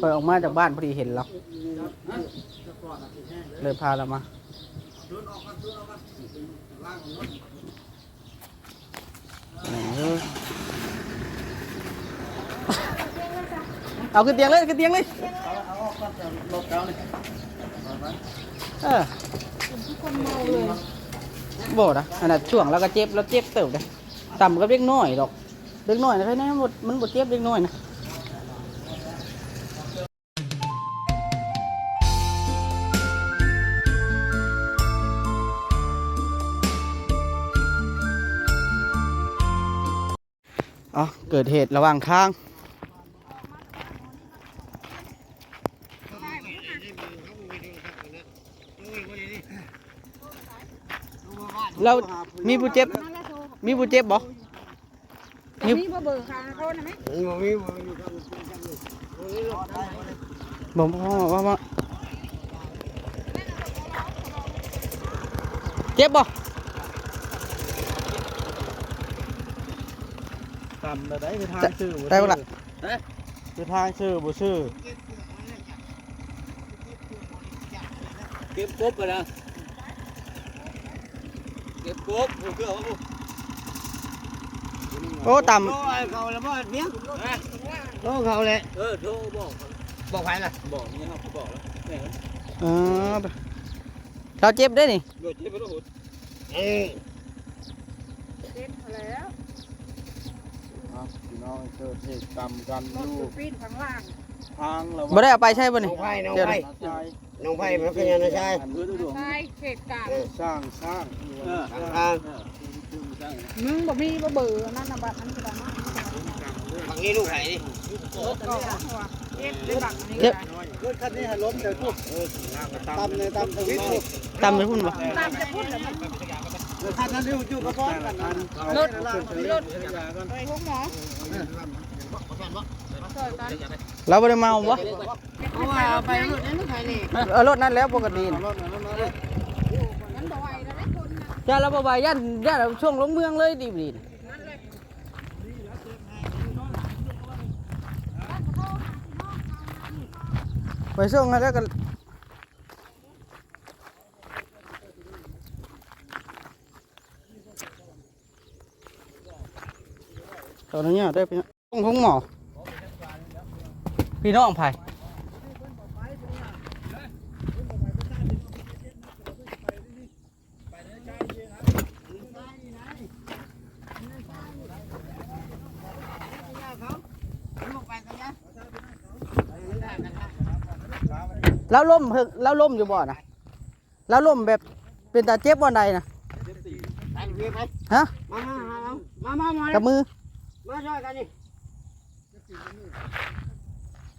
เปิดออกมาจากบ้านพอดีเห็นเราเลยพาเรามาเออเอาขึ้นเตียงเลยขึ้นเตียงเลยเออบดอะอันนั้นช่วงแล้วก็เจ็บแล้วเจ็บเติบเลยต่ำก็เล็กน้อยดอกเล็กน้อยนะใช่ไหมมันบ่มันบดเจ็บเล็กน้อยนะ เกิดเหตุระหว่างทาง เรามีผู้เจ็บ มีผู้เจ็บบ่มีบ่เบอร์ค่ะโทษนะไหมบ่พ่อว่าว่าเจ็บบ่ ตำได้ไปทางชื่อได้บ่ล่ะ ไปทางชื่อบ่ชื่อเก็บกบไปนะเก็บกบผมเชื่อว่าผมโอ้ต่โอ้ยเขาแล้วบ่เนี้ยโอ้เขาเลยเออโทรบอกบอกใครล่ะบอกเนี่ยครับบอกแล้วแม่ำเออเราเจ็บได้นี่โดดเจ็บไปแล้วหุ่นเจ็บแล้วพี่ น้องเกิดเหตุกรรมกันรถอยู่ปีนข้างล่างทางระหบ่ว่างได้เอาไปใช่บ่นี่ น้องไผ่น้องเดี๋ยวไผ่นะชายน้องไผ่มันเป็นยังไงใช่ใช่เขตกลางสร้างสร้างเออสร้างมึงบ่มีบ่เบอร์นั่นน่ะบัดนั้นก็ได้มาฝั่งนี้ลูกไผ่ดิก็เจ็บได้บักนี่เจ็บรถคันนี้ให้ล้มแต่ทุกตำในตำทวิตทุกต่ำไปพุ่นบ่ตามจะพูดแล้วมัน คันนั้นอยู่อยู่กระป๋องกันรถรถไปห้องหมอช่วยกันเราบ่ได้เมาบ่เอาว่าไปรถนั้นไผนี่เออรถนั้นแล้วปกติจ้าเราบ่ไหวย่านย่านช่วงลงเมืองเลยดีดีน่ะนั่นเลยไปส่งให้แล้วก็ อนนี้ได้พี่น้องของหมอพี่น้องไผแล้วล่มเพิ่งแล้วล่มอยู่บ่อนะแล้วล่มแบบเป็นตาเจ็บบ่อนใดนะไปเรียกไปฮะมามามามามากับมือ มาช่วยกันนี่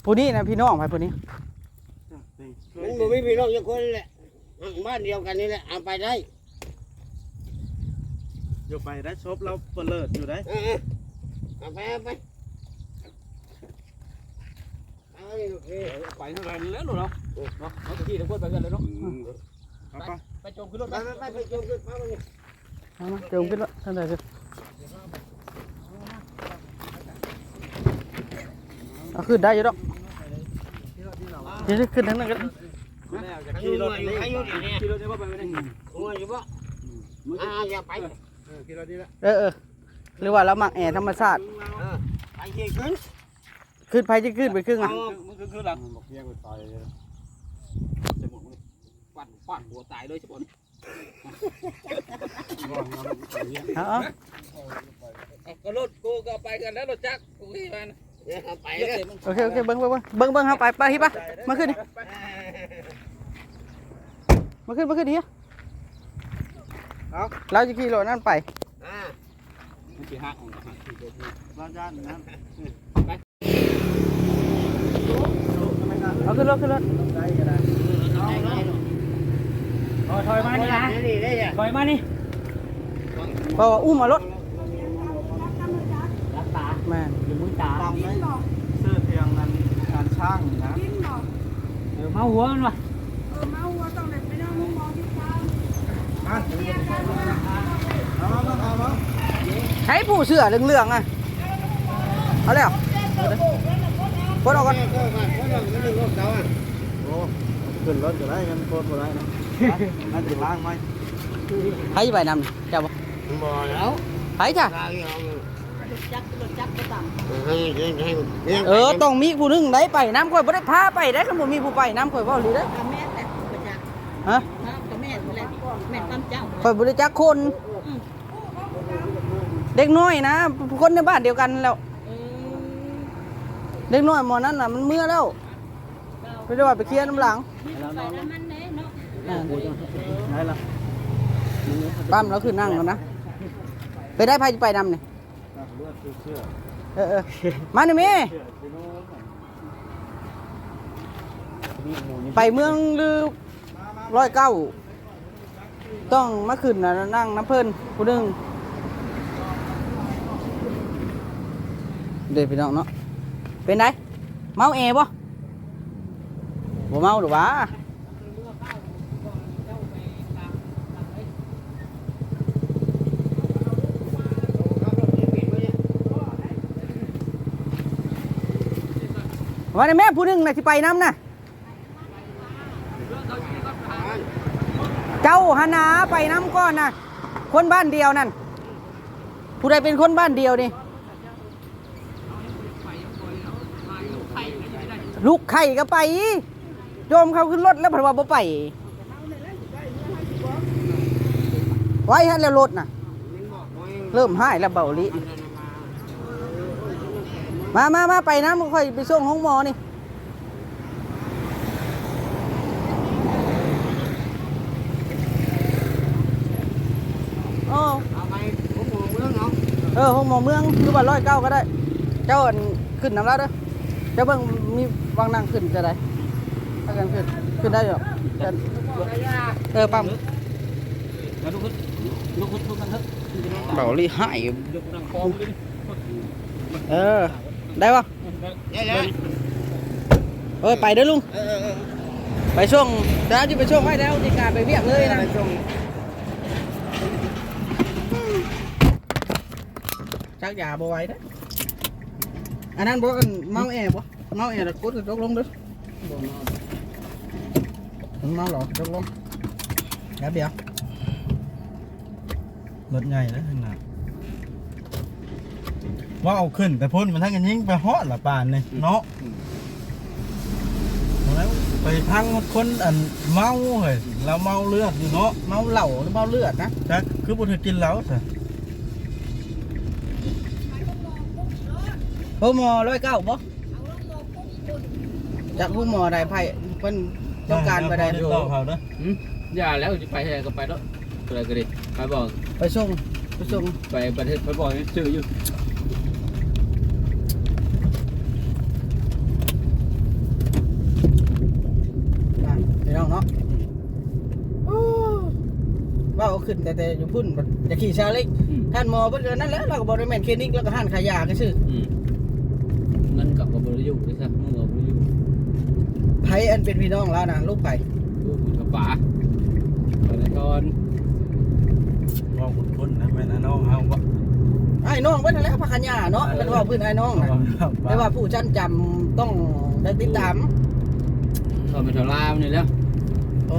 ผู้นี้นะพี่น้องไปผู้นี้มันบ่มีพี่น้องยังคนแหละบ้านเดียวกันนี่แหละเอาไปได้อยู่ไปได้ชบเราเปลิดอยู่ได้เออเอาไปเอาไปเอาไปลูกนี่ไปเท่าไหรแล้วหนูเนาะเนาะเอาที่ทั้งคนไปกันเลยเนาะเอาไปไปจมขึ้นรถไปไปไปไปไปจมขึ้นมาเลยเอามาเจิมขึ้นแล้วท่านใดขึ้น เอาขึ้นได้อยู่ดอกขึ้นทั้งนั้นกันขี่รถอยู่ใครอยู่นี่ขี่รถจะว่าไปไม่ได้หัวอยู่บ่อ่าอย่าไปกี่นาทีละเออเออหรือว่าเราหมักแอร์ธรรมชาติไปขี่ขึ้นขึ้นไปจะขึ้นไปครึ่งอะมึงคือคือหลังบอกเพียงไปต่อยเลยจะหมดมึงฟันฟันหัวตายเลยใช่ปะนี่เอาก็รถกูก็ไปกันแล้วรถจักรกูที่มัน ไปเยอะเลยเลยมึงโอเคโอเคเบิ้งเบิ้งเบิ้งเบิ้งเบิ้งครับไปไปที่ปะมาขึ้นนี่มาขึ้นมาขึ้นดิเอาเราจะขี่รถนั่นไปอ่ามึงขี่ห้าของห้าบ้านย่านนั้นเอาขึ้นรถขึ้นรถถอยมานี่นะนี่ได้ยังถอยมานี่เพราะว่าอุ้มมารถแม่นมึงตาตามได้เสื้อเพียงนั้นการช่างนะกินบ่เออมาหัวมันวะเออเมาหัวต้องได้ไปนอนห้องหมอที่เช้าเอามาเอามาให้ผู้เสื้อเหลืองๆอะเอาแล้วโอ้คนออกก่อนแม่ก็มาเพราะเราไม่ได้รถเราอะโอ้ขึ้นรถก็ได้กันโคตรบ่ได้นะนั่นจะล้างไหมใครจะไปนำเจ้าบ่บ่แล้วใครจ้ะ กางเอาจักรถจักรไปต่ำให้ให้ให้เออต้องมีผู้หนึงได้ไปน้ำข่อยบ่ได้พาไปได้คันบ่มีผู้ไปน้ำข่อยเว้าหรือได้กับแม่แต่ประจักษ์ฮะกับแม่แหละแม่ตั้มเจ้าข่อยบ่ได้จักคนเด็กน้อยนะ คนในบ้านเดียวกันแล้ว เออเด็กน้อยหมอนั้นน่ะมันเมื่อแล้วไปด้วยว่าไปเคลียร์น้ำหลังไปแล้วมันเน่เนาะอ่าไหนล่ะปั้มแล้วคือนั่งแล้วนะ ไปได้ไผจะไปนำนี่เลือด เชื่อเออเออมาหน่อยแม่ไปเมืองหรือร้อยเก้าต้องมาขึ้นนะนั่งน้ำเพิ่นผู้หนึงเดี๋ยวพี่น้องเนาะเป็นไงเมาเอบ่บ่เมาหรือวะ ว่าแม่ผู้หนึ่งนะที่ไปน้ำนะเจ้าหนาไปน้ำก้อนนะคนบ้านเดียวนั่นผู้ใดเป็นคนบ้านเดียวนี่ลูกไข่ก็ไปโยมเขาขึ้นรถแล้วผัดว่าบ่ไปไว้ฮะแล้วรถน่ะ เริ่มให้แล้วเบาลิ มามามาไปนะมันค่อยไปส่งห้องหมอนี่โอ้เอาไปผมมองเรื่องเนาะเออห้องหมอเมืองหรือว่าร้อยเก้าก็ได้ เจ้าอันขึ้นน้ำลาดเด้อเจ้าเบิ่งมีวางนั่งขึ้นจะได้ถ้ากันขึ้นขึ้นได้หรอกจะเออปั๊มแล้วลูกขึ้นลูกขึ้นลูกกันเถอะเบาลิให้ยกนั่งคอมเลยเออ ได้ปะได้เลยเออไปเด้อลุงไปช่วงเดี๋ยวจะไปช่วงไว้แล้วในการไปเวียกเลยนะชักยาบ่ไว้นะอันนั้นบ่อันเมาแอร์บ่เมาแอร์แล้วกดกระจกลงด้อถึงเมาหรอกระจกลงแป๊บเดียวรถใหญ่นะข้างหน้า ว่าเอาขึ้นแต่พ้นมันทั้งกันยิงไปฮอดละป่านนี่เนาะแล้วไปพังคนอันเมาเฮ้ยเราเมาเลือดอยู่เนาะเมาเหล้าหรือเมาเลือดนะจักคือบ่ถือกินแล้วซะพวกหมอร้อยเก้าบ่จากพวกหมอใดไพ่เพิ่นต้องการไปใดติดต่อเขาเด้ออย่าแล้วจะไปแห่ก็ไปแล้วอะไรก็ดีไปบอกไปส่งไปส่งไปประเทศไปบอกชื่ออยู่ อะพี่น้องเนาะโอ้ ว่าเอาขึ้นแต่แต่อยู่พุ่นบัดจะขี่ซาเล้งท่านหมอเพิ่นก็นั่นแหละเราก็บ่ได้แม่นคลินิกแล้วก็ห้านขายยาก็ซื่ออืมเงินกับกับบริยุด้วยซ้ำมึงกับบริยุไผอันเป็นพี่น้องแล้วนะลูกไผดูคุณกับป๋าไปไหนก่อนว่าคนคนนะแม่นน้องเฮาบ่ไอ้น้องเพิ่นนั่นแหละพักขยาเนาะเป็นว่าพื้นไอ้น้องน่ะแต่ว่าผู้ชั้นจำต้องได้ติดตามตอนไปทลามนี่แล้ว โอ้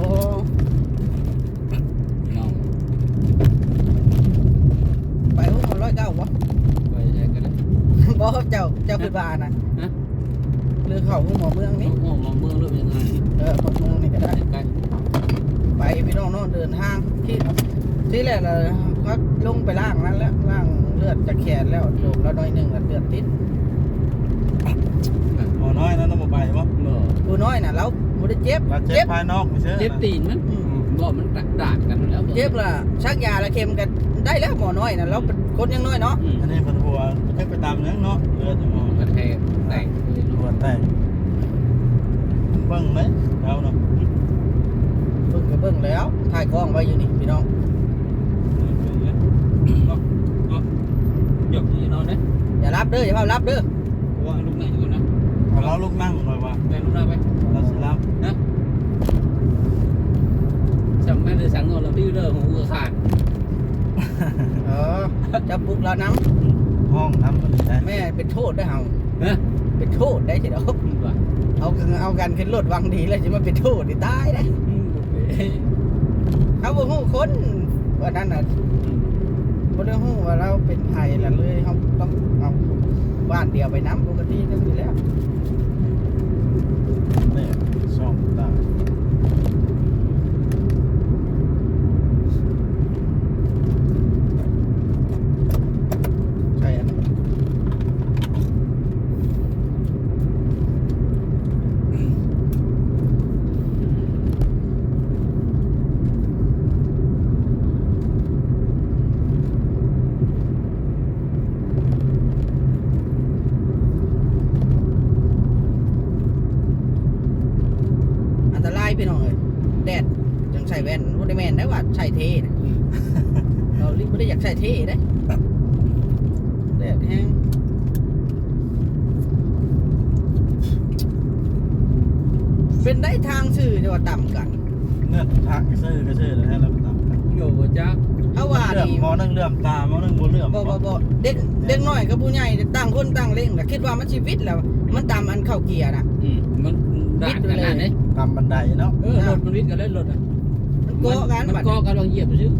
น้อง ไปพวกมันร้อยเก้าบ่ ไปแห่กันนะ บ่เจ้าเจ้าคือบ้านน่ะฮะ หรือเข้าหูหมอเมืองนี่โอ้มาเมืองเรื่องยังไงเออหมอเมืองนี่ก็ได้ ใกล้ไปพี่น้องเนาะเดินทางที่ที่แรกน่ะพักลงไปล่างนั้นแล้วล่างเลือดจะแขนแล้วโดมแล้วน้อยหนึงแล้วเลือดติดหมอน้อยนะน้องบ่ไปบ่เมื่อผู้น้อยน่ะเราบ่ได้เจ็บเราเจ็บภายนอกไม่ใช่เจ็บตีนมันอืมบอกมันดาดกันแล้วเจ็บล่ะชักยาละเข็มกัน ได้แล้วหมอน้อยน่ะเราเป็นคนยังน้อยเนาะอันนี้เพิ่นหัวเจ็บไปตามนั้นเนาะเลือดอยู่หมอกระแทกแตกหัวแตกเบิ่งไหมเอาเนาะเบิ่งก็เบิ่งแล้วถ่ายกล้องไว้อยู่นี่พี่น้องหยกนี่นอนนะอย่ารับเด้ออย่าเพิ่งรับเด้อว่าลูกไหนอยู่นะเอาเราลูกนั่งหน่อยว่าแม่ลูกหน้าไปเราสิรับนะสั่งแม่เลยสั่งเงินเราที่เด้อหูก็ขาด เออจะปลุกเราน้ห้องน้ำมันได้ำแม่เป็นโทษได้อเฮานะเป็นโทษได้สิเนาะเอาเอากันขึ้นรถวังดีแล้วจะมาเป็นโทษนี่ตายได้เขาบ่ฮู้คนว่านั้นน่ะบ่ได้ฮู้ว่าเราเป็นไผแล้วเลยเขาต้องเอาบ้านเดียวไปน้ำปกตินั่นอยู่แล้ว นี่ช่องตา ใช่อันนั้นอันตรายพี่น้องเอ้ยแดดจังใส่แว่นบ่ได้แม่นได้ว่าใส่เท่นะ เราลิบ่ได้อยากใส่เท่ได้แดดแห้งเป็นได้ทางสื่อจะว่าต่ำกันเนื้อทักซื้อก็ซื้อแล้วให้เราตามกันโยบ่จักถ้าว่าเลื่อมนี่มอนึงเลื่อมตามอนึงบ่เลื่อมบ่บ่บ่เด็กเด็กน้อยกับผู้ใหญ่ต่างคนต่างเล่นก็คิดว่ามันชีวิตแล้ว มันตามอันเข้าเกียร์น่ะ อืมมันด่านกันนั่นเด้ตามบันไดเนาะเออรถมันวิทย์กันเลยรถอะมันโกะกันมันบัดก็กำลังเหยียบไปซื้อ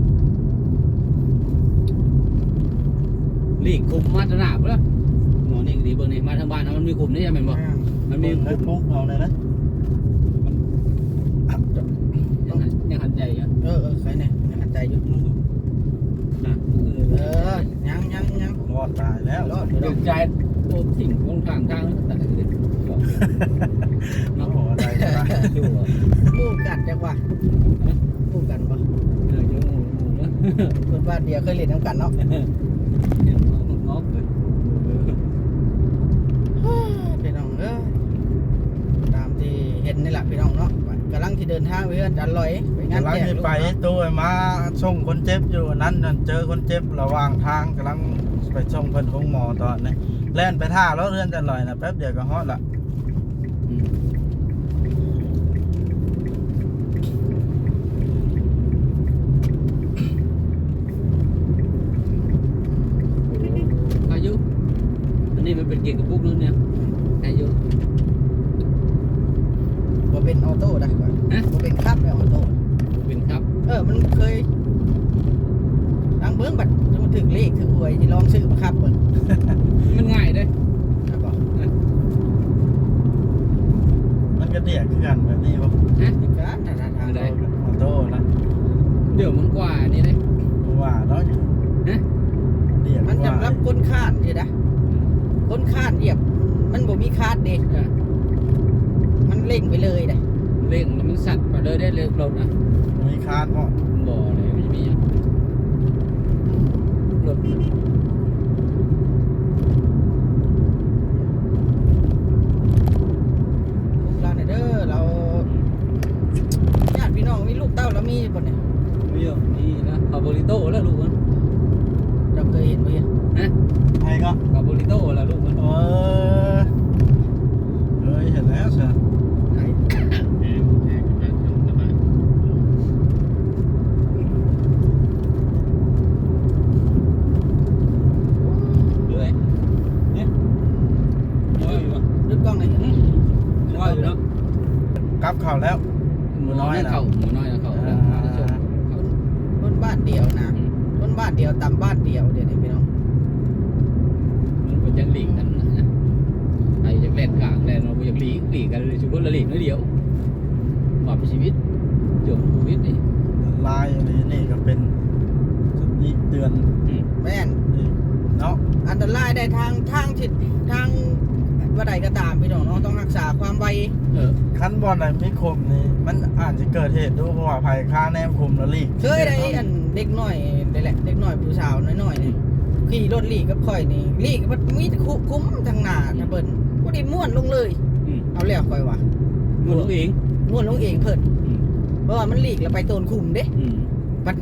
ลีกคุมมาตรหนาบ่ล่ะหมอนี่ดีเบิ่งนี่มาทางบ้านนะมันมีคุมนี่ใช่ไหมนบ่อ่ามันมีเฟคุซมบุ๊กเอาเลยนะ ยังหันยังหันใจอยู่ เออเออใครเนี่ยยังหันใจอยู่ นะ เออยังยังยัง รอดตาย แล้วรอดเดือดใจโอ้ทิ้งลงทางทางแล้วแต่เด็กโอ้โหได้ละอยู่อะหมู่กันจังว่าหมู่กันบ่เอออยู่หมู่หมู่นะเพิ่นว่าเดียวเคยเล่นน้ำกันเนาะเห็นงอกงอกเลยพี่น้องเอ้ยตามที่เห็นนี่แหละพี่น้องเนาะกำลังที่เดินทางไปเฮือนจันลอยไปงาน กำลังจะลูกไปตัวมาส่งคนเจ็บอยู่นั้นนั่นเจอคนเจ็บระหว่างทางกำลังไปส่งเพิ่นของหมอตอนนี้แล่นไปท่าแล้วเรือนจะลอยนะแป๊บเดียวก็ฮอดละ อายุอันนี้มันเป็นเกี่ยวกับพวกนู้นเนี่ยอายุ บ่เป็นออโต้ได้ก่อน ฮะ บ่เป็นขับแล้วออโต้ เป็นครับ เออมันเคยทางเบิ้งบัดมันถึงเลขถึงหวยที่ลองซื้อมาขับเบิ่ง มันง่ายเลย นะบ่ มันก็เดียกคือกันแบบนี้บ่ ฮะ นี่การทางทาง ได้ ออโต้นะ เดี๋ยวมันกว่านี่เลย ว่าเนาะ ฮะ เดียก มัน ว่า จำรับ คนข้านสินะคนข้านเหยียบ มันบ่มีคาดเด้อะมันเล่งไปเลยเด้เร่งแล้วมันสั่นไปเลยได้เลยรถนะมีคานเพราะบ่อเลยไม่มีอะรถเราเนี่ยเด้อเราญาติพี่น้องมีลูกเต้าแล้วมีบ่เนี่ยมีอะมีนะคาร์โบลิโต้แล้วลูกมันเจ้าเคยเห็นบ่เนี่ย ฮะใครก็คาร์โบลิโต้แล้วลูกมัน เออเฮ้ยเห็นแล้วใช่ไหน เลยเนี่ยว่าอยู่อะ ดึกกล้องไหนอยเห็น ว่าอยู่เนาะ กลับเข่าแล้ว หมูน้อยนะเขาหมูน้อยนะเขา อ่า คนบ้านเดียวนะคนบ้านเดียวตามบ้านเดียวเดี๋ยวนี้พี่น้อง มันเป็นจังหลีกกันนะไอ้จากแลนกลางแลนเราอยากหลีกหลีกกันเลยชุดคนละหลีกน้อยเดียวมาเป็นชีวิตจบชีวิตนี่ ลายอันนี้นี่ก็เป็นสติเตือน แม่น นี่เนาะ อันตรายได้ ทางทางทิศทางว่าใดก็ตามพี่น้องเนาะต้องรักษาความไวเออคันบอลไหนไม่คมนี่มันอาจจะเกิดเหตุด้วยเพราะว่าภัยค่าแนมคมแล้วลีกเคยได้อันเด็กน้อยนี่แหละเด็กน้อยผู้สาวน้อยๆนี่ขี่รถลีกกับข่อยนี่ลีกมันมีแต่คุคุ้มทางหน้าถ้าเบิ่นบ่ได้ม่วนลงเลยอืมเอาแล้วข่อยว่ามือลูกเองม่วนลงเองเพิ่นอืมเพราะว่ามันลีกแล้วไปโตนคุมเด้อืมบัด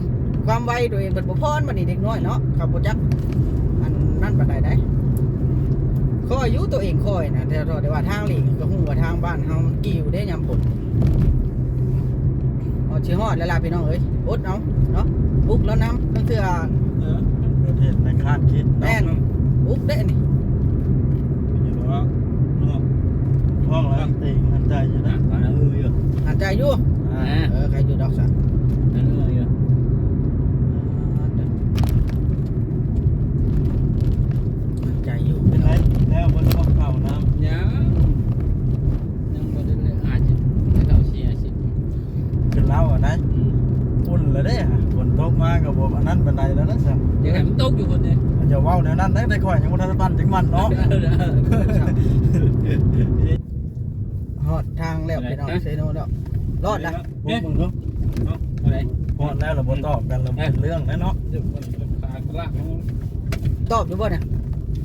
ความไวตัวเองเปิดบ่พรบัดนี้เด็กน้อยเนาะเขาบ่จักอันนั่นปานใดได้ ข้ออายุตัวเองค่อยนะแต่แต่ว่าทางหลีกก็ฮู้ว่าทางบ้านเฮามันกิ่วเด้ยามฝนเอาสิฮอดแล้วล่ะพี่น้องเอ้ยอดเอาเนาะบุกแล้วน้ำตั้งเทื่อเออเกิดเหตุไม่คาดคิดแม่นบุกเด้นี่อยู่ว่าโลห้องแล้วติงหันใจอยู่นะนะตอนนั้นมืออยู่หันใจอยู่อ่าเออใครอยู่ดอกสันนั่นมืออยู่ หันใจอยู่ เป็นไรแล้วบนห้องเข่าน้ ยังยังบ่ได้เลยอาจจะได้เข้าเชียร์สิำขึ้นเล่าอะนะ อืม อุ่นเลยเด้ฮะฝนตกมากับผมอันนั้นบันไดแล้วนะสัม ยังไงมันต กอยู่คนเดียวอย่าเว้าแนวนั้นได้ได้ข่อยยังบ่ทันได้ปั้นถึงมันเนาะฮอดทางแล้วพี่น้องเซโนแล้วรอดนะพวกมึงเนาะอะไรพอดแล้วเราบ่ตอบกันเราเป็นเรื่องแน่เนาะเดี๋ยวมันขากระลากมันตอบอยู่บ่เนี่ย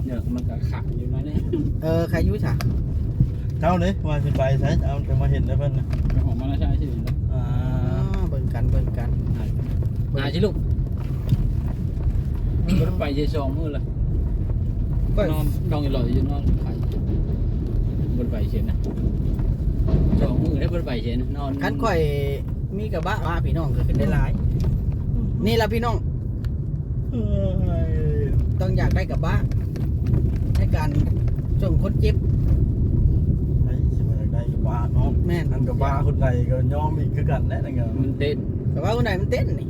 เนี่ยมันก็ขาอยู่นั่นนี่เออใครอยู่ฉะเจ้าเลยว่าสิไปใช้เอาจะมาเห็นได้เพิ่นน่ะออกมาแล้วใช่ใช่ไหมอ่าอ่าเบิ่งกันเบิ่งกันนายชิลูก รถไปเจสองมือละก็นอนดองอยู่หล่ออยู่นอนไข่บนไปเฉยนะสองมือได้บนไปเฉยนะนอนคันข่อยมีกระบะมาพี่น้องก็ขึ้นได้หลาย นี่ละพี่น้องต้องอยากได้กระบะในการส่งคนเจ็บไอ้สิมาได้บ้าเนาะแม่นนั่นก็บ้าคนใดก็ยอมอีกคือกันแน่นั่นก็มันเต้นกระบะคนไหนมันเต้นนี่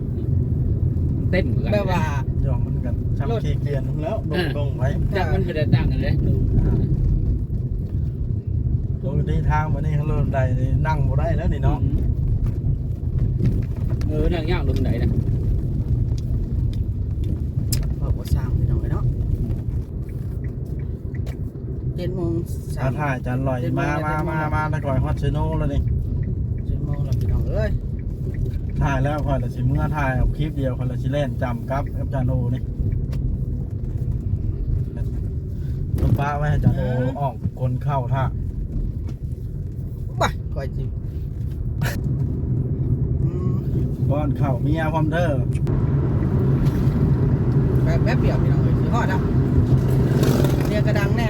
เต้นเหมือนกันแบบว่า ยอมมันกันช้ำขี้เกียจแล้วลงลงไปจากมันเป็นต่างกันเลยดูลงที่ทางมานี่เขาลงใดนี่นั่งบ่ได้แล้วนี่เนาะเออนั่งย่างลงไหนนะว่าบ่สร้างพี่น้องเนาะเจ็ดโมงสาถ้ามถ่ายจันลอยมามามามาตะก่อยฮอตเชโนแล้วนี่เจ็ดโมงแล้วพี่น้องเอ้ย ถ่ายแล้วคอยละสิเมื่อถ่ายเอาคลิปเดียวคอยละสิเล่นจำกับกับจานโอนี่ลูกป้าไว้ให้จานโอออกคนเข้าท่าบ้าข่อยจิอืมบ้อนเข้าเมียพร้อมเด้อแป๊บแป๊บเดียวพี่น้องเอ้ยสิฮอดแล้วเรียกกระดังแน่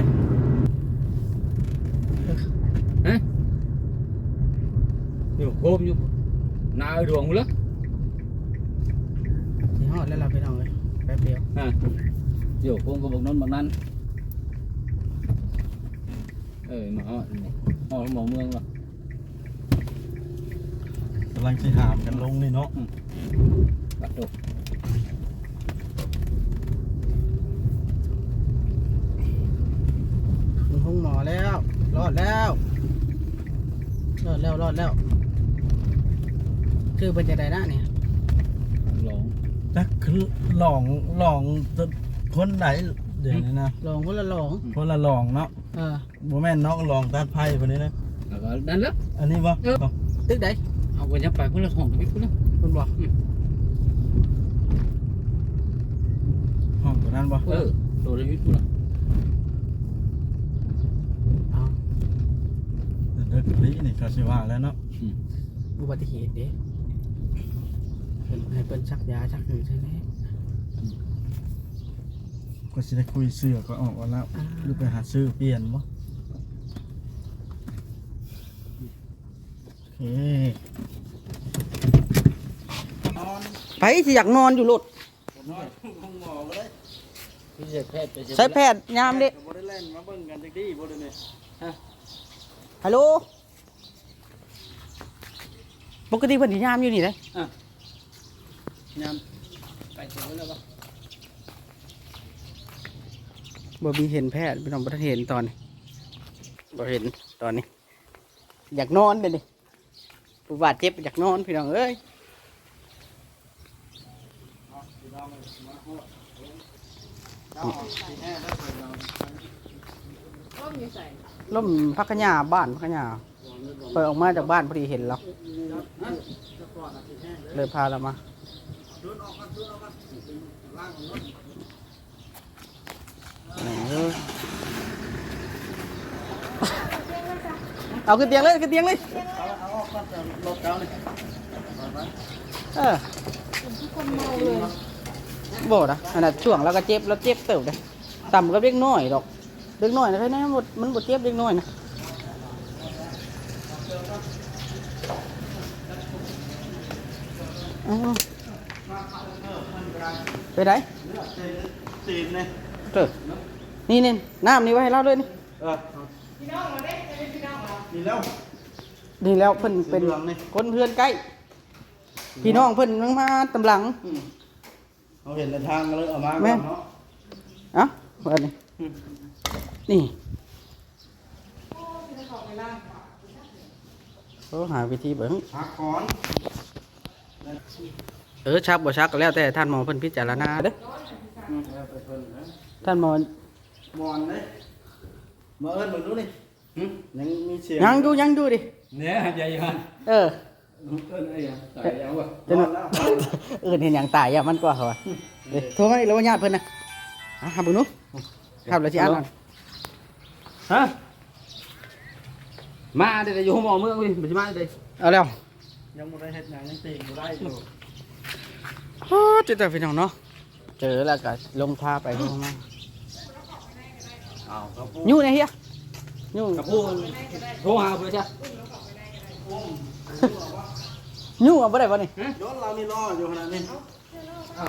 อยู่โคมอยู่นา ดวงเลยสิฮอดแล้วล่ะพี่น้องเอ้ยแป๊บเดียวอะอยู่โคมก็บอกนั้นบอกนั้นเออมาอ๋ออ๋อหมอเมืองว่ะกำลังสิหามกันลงนี่เนาะปัดตกถึงห้องหมอแล้ว รอดแล้ว รอดแล้ว รอดแล้ว คือเป็นจะได้นะเนี่ยหลงจักคือหลองหลองคนไหนเดี๋ยวนี้นะลองคนละลองคนละหลองเนาะเออบ่แม่นเนาะหลองตัดไพ่คนนี้นะแล้วก็นั่นแล้วอันนี้บ่เออตึกใดเอาไปยับไปพุ่นละห้องกับพี่พุ่นละคุณบอกห้องตัวนั้นบ่เออโดนพี่พุ่นละเอาเด็กๆนี่นี่เขาสิว่าแล้วเนาะอุบัติเหตุเด้ เพิ่นให้เปิ้นชักยาชักหนึ่งใช่ไหมก็สิได้คุยเสื้อก็ออกว่าแล้วหรือไปหาซื้อเปลี่ยนบ่โอเคไปสิอยากนอนอยู่รถพี่จะแพทย์ไปใช้แพทย์ยามเด้บ่ได้เล่นมาเบิ่งกันจักดีบ่ได้นี่ฮัลโหลปกติเพิ่นสิยามอยู่นี่เด้ยามไปเสร็จแล้วปะบ่มีเห็นแพทย์พี่น้องบ่ทันเห็นตอนนี้บ่เห็นตอนนี้ อยากนอนเลยนี่ผู้บาดเจ็บอยากนอนพี่น้องเอ้ยล่มพักขยาบ้านพักขยาเปิดออกมาจากบ้านพอดีเห็นเราเลยพาเรามา เอาขึ้นเตียงเลยขึ้นเตียงเลยเออโบดอะขนาดช่วงแล้วก็เจ็บแล้วเจ็บเติบเลยต่ำก็เล็กน้อยดอกเล็กน้อยนะแค่นี้มันบ่มันบดเจ็บเล็กน้อยนะอ๋อ ไปไหนตีนนี่เถอะนี่นี่น้ำนี่ไว้ให้เราด้วยนี่เออนี่แล้วนี่แล้วเพิ่นเป็นเหลืองนี่คนเพื่อนใกล้ พี่น้องเพิ่นมันมาตำหลังอืมเขาเห็นในทางก็เลยเอามาแม่ก่อนเนาะเอะเปิดนี่อืมนี่โอ้หาวิธีเบิ่งพักก่อน เออชักบ่ชักก็แล้วแต่ท่านหมอเพิ่นพิจารณาเด้ออืมเอาไปเพิ่นนะท่านหมอมอนเลยมาเอิ้นมึงดูนี่หึยังมีเสียงยังดูยังดูดิเนี่ยใหญ่ยันเออเอิ้นไอ้ยังใส่ยังวะจะนนอนแล้วเออเห็นอย่างตายอะมันกว่าเหรอเดี๋ยวโทรมาอีกแล้วว่าญาติเพิ่นนะอะหาเบุญนุครับแล้วสิอ่านก่อนฮะมาเดี๋ยวอยู่ห้องหมอเมื่อกี้มันจะมาเดี๋ยวเอาแล้วยังบ่ได้เฮ็ดหยังยังตีบ่ได้อยู่ โอ้จิตแต่พี่น้องเนาะ เจอแล้วก็ลงท่าไปลงมาอ้าวครับผมยู่เนี่ยเฮียยู่กับผู้โทรหาเพื่อนใช่ยู่เอาบ่ได้บ่นี่รถเรานี่รออยู่ขนาดนี้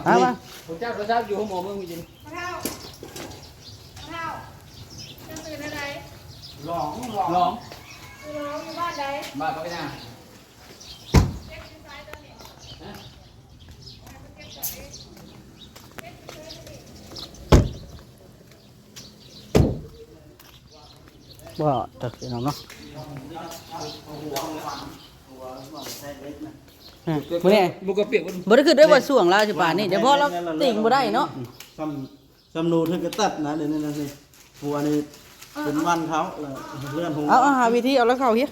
เอามาผมจ้าผมจ้าอยู่ห้องหมอเมื่อกี้มะเท่าเท่าจะตื่นอะไรลองลองลองตื่นร้องอยู่บ้านใดมาไปนะบ่จักพี่น้องเนาะเออมื้อนี้บุกกระเปียกมันบ่ได้คือด้วยว่าส่วงลาวสิป่านนี่เดี๋ยวพอเราติ่งบ่ได้เนาะซ้ำซ้ำนูถึงกระตัดนะเดี๋ยวนี้นะสิหัวนี่เป็นวันเขาแล้วเลื่อนหัวเอาเอาหาวิธีเอาแล้วเข้าเฮีย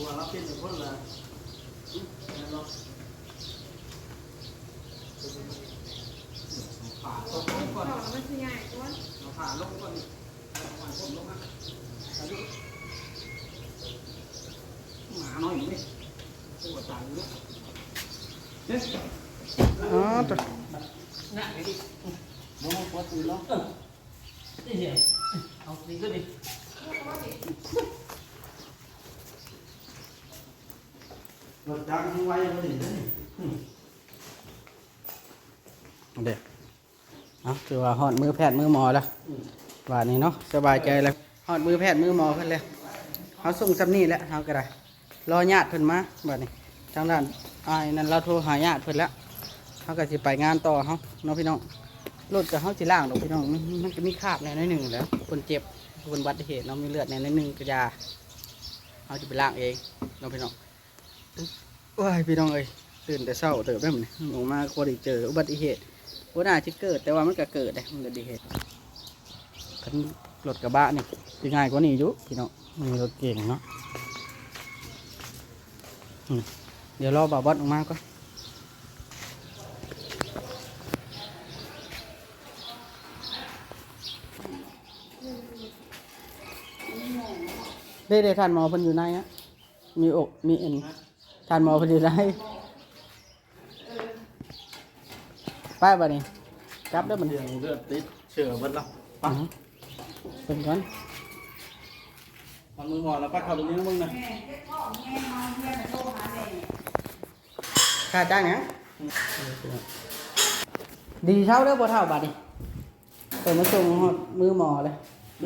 บ่หัวรับเป็นทุกคนละมันสิใหญ่กว่าหมาน้อยอยู่นี่ตัวตายอยู่อ๋อตัวน่ะไอ้ดิมองปวดตีเนาะนี่เหี้ยเอาดีก็ดี รถจังไว้เลยนี่เด็กเอาถือว่าฮอดมือแพทย์มือหมอแล้วว่านี่เนาะสบายใจแล้วฮอดมือแพทย์มือหมอเพิ่นแล้วเฮาส่งซำนี้แหละเฮาก็ได้รอญาติเพิ่นมาบัดนี้ทางด้านอ้ายนั่นเราโทรหาญาติเพิ่นแล้วเฮาก็สิไปงานต่อเฮาเนาะพี่น้องรถก็เฮาสิล้างดอกพี่น้องมันมันก็มีคราบแน่น้อยหนึ่งแล้วคนเจ็บคนบัติเหตุเนาะมีเลือดแน่น้อยหนึ่งก็ยาเฮาสิไปล้างเองเนาะพี่น้อง ว้ายพี่น้องเอ้ยตื่นแต่เช้าเติบได้มื้อนี้ออกมาก็ได้เจออุบัติเหตุบ่น่าสิเกิดแต่ว่ามันก็เกิดได้อุบัติเหตุคันรถกระบะนี่สิง่ายกว่านี้อยู่พี่น้องมีรถเก่งเนาะเดี๋ยวรอบาบอสออกมาก่อนได้ได้ทานหมอพิ่นอยู่ไหนฮะมีอกมีเอ็น ทานหมอเพิ่นอยู่ไหนไปบ่นี่จับได้อมันเสียงเลือดติดเชื่อเบิดแล้วอือฮึเพิ่นก่อนทำมือหมอแล้วปัดเข้าตรงนี้มึงนะค่าจ้างหยังดีเท่าเด้อบ่เท่าบาดนี่เปิดมาส่งฮอดมือหมอเลย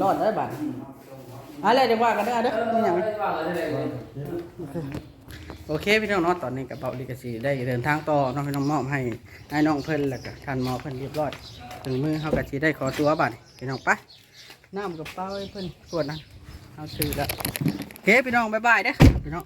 รอดได้อบาดนี่อะไรเดี๋ยวว่ากันเด้อเด้อนี่หยังว่าอะไรได้เลย โอเคพี่น้องเนาะตอนนี้กับเบาลิกาซีได้เดินทางต่อน้องพี่น้องมอบให้ให้น้องเพิ่นแล้วก็ท่านหมอเพิ่นเรียบร้อยถึงมือเขากะสีได้ขอตัวบัดนี้พี่น้องไปะน้ำกับเป้าให้เพิ่นกวดนะเอาซื้อละโอเคพี่น้องบ๊ายบายเด้อพี่น้อง